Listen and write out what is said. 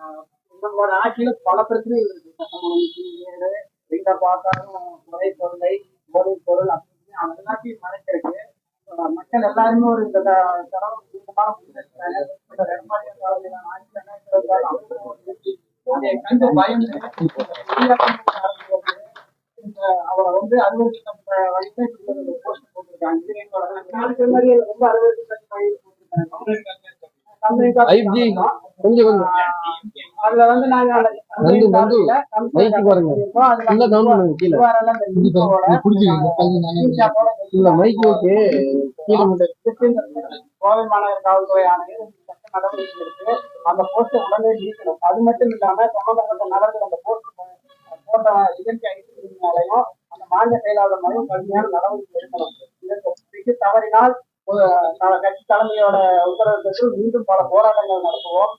ஆஹ் ஆட்சியில பல பிரச்சனைகள் இருக்கு. பார்த்தாலும் குறை தொல்லை பொருள் பொருள் அப்படின்னு அது எல்லாத்தையும் மறைச்சிருக்கு மக்கள் எல்லாருமே ஒரு இந்த தரம் கண்டு பயம் அவரை வந்து அறுபத்தி வயசு போட்டிருக்காங்க. ரொம்ப போட்டிருக்காங்க. ஐப்ஜி கொஞ்சம் கொஞ்சம். அதுல வந்து நாங்க நந்து, நந்து, மைக்கு பாருங்க. இல்ல down பண்ணுங்க கீழே. இல்ல மைக் ஓகே. கீழே மட்டும். கோவை மாநகர காவல்துறை ஆணையர் நடவடிக்கை எடுத்து அந்த போஸ்டை உடனே நீக்கணும் அது மட்டும் இல்லாம சம்பந்தப்பட்ட நபர்கள் அந்த போஸ்ட் போட்ட இயற்கை ஐடினாலையும் அந்த மாநில செயலாளர் மேலும் கடுமையான நடவடிக்கை எடுக்கணும். இதற்கு தவறினால் கட்சி தலைமையோட உத்தரவு பெற்று மீண்டும் பல போராட்டங்கள் நடத்துவோம்.